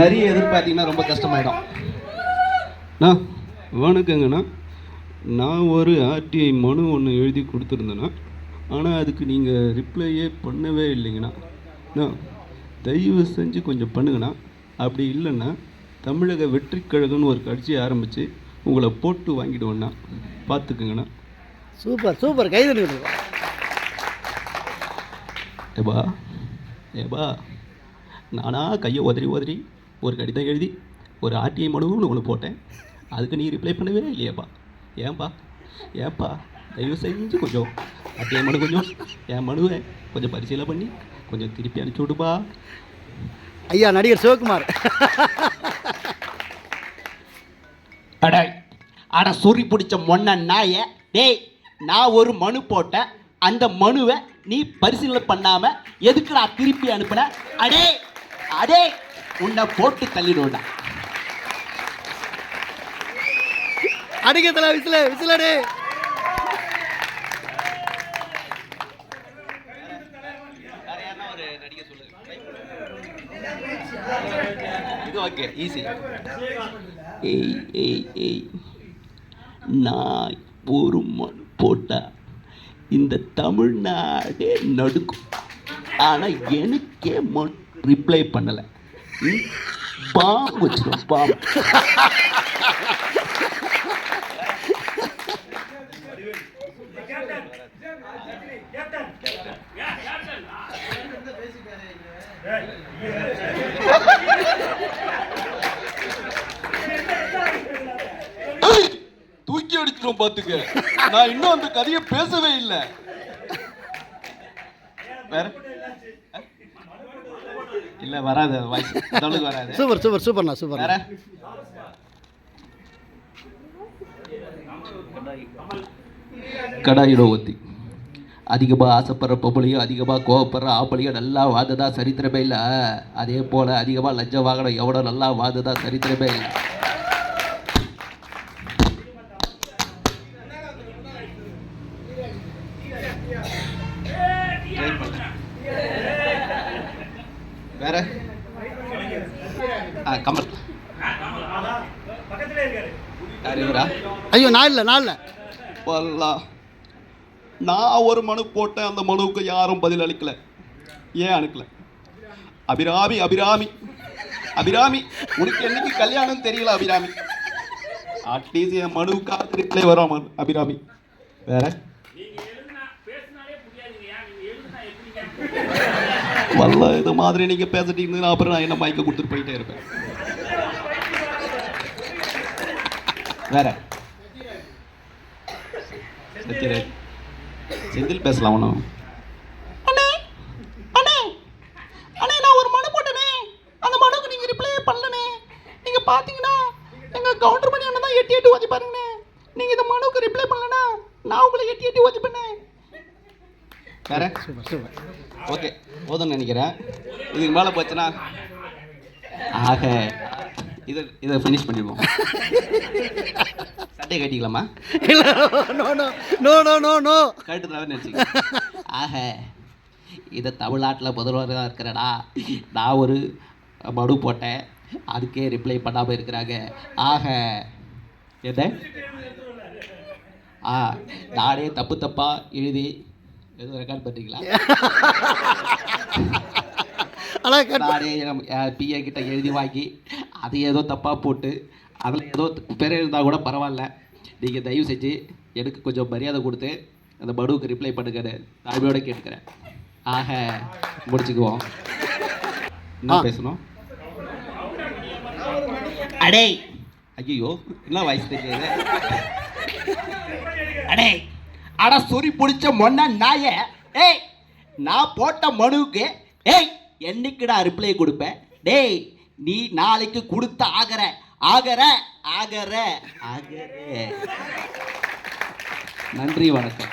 நிறைய எதிர்பார்த்தீங்கன்னா ரொம்ப கஷ்டமாயிடும். வணக்கங்கண்ணா. நான் ஒரு ஆர்டிஐ மனு ஒன்று எழுதி கொடுத்துருந்தேண்ணா. ஆனால் அதுக்கு நீங்கள் ரிப்ளையே பண்ணவே இல்லைங்கண்ணா. தயவு செஞ்சு கொஞ்சம் பண்ணுங்கண்ணா. அப்படி இல்லைன்னா தமிழக வெற்றிக் கழகம்னு ஒரு கட்சியை ஆரம்பித்து உங்களை போட்டு வாங்கிடுவேண்ணா. பார்த்துக்குங்கண்ணா. Super super. கைது ஏபா ஏபா நானா கையை உதறி உதறி ஒரு கடிதம் எழுதி ஒரு ஆர்டிஐ மனுன்னு ஒன்று போட்டேன். அதுக்கு நீ ரிப்ளை பண்ணவே இல்லையேப்பா. ஏன்பா? ஏன்பா? தயவு செஞ்சு கொஞ்சம் ஆர்டிஐ மனு கொஞ்சம் என் மனுவை கொஞ்சம் பரிசீலனை பண்ணி கொஞ்சம் திருப்பி அனுப்பிச்சி விடுப்பா. ஐயா நடிகர் சிவகுமார். அட அட சொறி பிடிச்ச மொன்ன நாய டேய் நான் ஒரு மனு போட்டேன். அந்த மனுவை நீ பரிசீலனை பண்ணாம எதுக்குடா திருப்பி அனுப்புன? அடே அடே உன்னை போட்டு தள்ளிடுவேன்டா. அடிக்கத்தல விசில விசிலடு. இது ஓகே ஈஸி ஏய் ஏய் ஏய் நான் ஒரு மனு போட்டா இந்த தமிழ்நாடே நடுக்கும். ஆனால் எனக்கே மனு ரிப்ளை பண்ணலை. பாம்பு வச்சிடும் பாம்பு. ஏய், அடிச்சிடும் பாத்துக்க. நான் இன்னும் அந்த கதையை பேசவே இல்லை. வேற? இல்ல வராது வாய்ஸ் அளவுக்கு வராது. சூப்பர் சூப்பர் சூப்பர்ண்ணா சூப்பர் வேற? கடாயிட ஒத்தி. அதிகமாக ஆசைப்படுற பொம்பளையும் அதிகமாக கோவப்படுற ஆம்பளையும் நல்லா வாததா சரித்திரமே இல்லை. அதே போல் அதிகமாக லஞ்சம் வாங்கணும் எவ்வளோ நல்லா வாததா சரித்திரமே இல்லை. வேற? ஆ கமல் ஐயோ நான் இல்லை நான் இல்லை. பல்லா நான் ஒரு மனு போட்டேன் அந்த மனுவுக்கு யாரும் பதில் அளிக்கல. ஏன் அனுக்கல அபிராமி அபிராமி. அபிராமி உனக்கு என்னைக்கு கல்யாணம் தெரியல அபிராமி. அட்லீஸ்ட் என் மனுவுக்காக ரிப்ளை வரும் அபிராமி. வேற? வல்ல இது மாதிரி நீங்க பேசிட்டு இருந்தீங்கன்னா அப்புறம் நான் என்ன மைக்க கொடுத்துட்டு போயிட்டே இருப்பேன். வேற? சத்யராஜ் செந்தில் பேசலாம் ஒன்றும் அண்ணே அண்ணே அண்ணே நான் ஒரு மனு போட்டேனே. அந்த மனுக்கு நீங்க ரிப்ளை பண்ணலனே நீங்க பாத்தீங்கன்னா எங்க கவுண்டர் பண்ணி அண்ணன் தான் எட்டி எட்டி ஓதி பாருங்கண்ணே. நீங்க இந்த மனுக்கு ரிப்ளை பண்ணலனா நான் உங்களை எட்டி எட்டி ஓதி பண்ணேன். வேற? ஓகே. போதும்னு நினைக்கிறேன். இதுக்கு மேலே போச்சுன்னா ஆக இதை இதை ஃபினிஷ் பண்ணிடுவோம். சட்டையை கட்டிக்கலாமா? இல்லை no no no no no no கட்டுறதாவே நினச்சிக்க ஆக இதை தமிழ்நாட்டில் முதல்வராக இருக்கிறடா. நான் ஒரு மனு போட்டேன். அதுக்கே ரிப்ளை பண்ணாமல் இருக்கிறாங்க. ஆக என்ன ஆ நானே தப்பு தப்பாக எழுதி எதுவும் ரெக்கார்ட் பண்ணுறீங்களா ஆனால் நானே பிஏ கிட்ட எழுதி வாங்கி அது ஏதோ தப்பாக போட்டு அதில் ஏதோ பேர் இருந்தால் கூட பரவாயில்ல. நீங்கள் தயவு செஞ்சு எனக்கு கொஞ்சம் மரியாதை கொடுத்து அந்த மனுவுக்கு ரிப்ளை பண்ணுங்கன்னு தாழ்மையோட கேட்டுக்கிறேன். ஆக முடிச்சுக்குவோம். என்ன. பேசணும்? அடே ஐயோ என்ன வாய்ஸ் தெரியாது? அடே அட சொறி பிடிச்ச மொன்ன நாய. ஏய் நான் போட்ட மனுவுக்கு ஏய் என்னைக்குடா ரிப்ளை கொடுப்பேன் டேய் நீ நாளைக்கு கொடுத்த ஆகிற. ஆகற ஆகற ஆகிற. நன்றி வணக்கம்.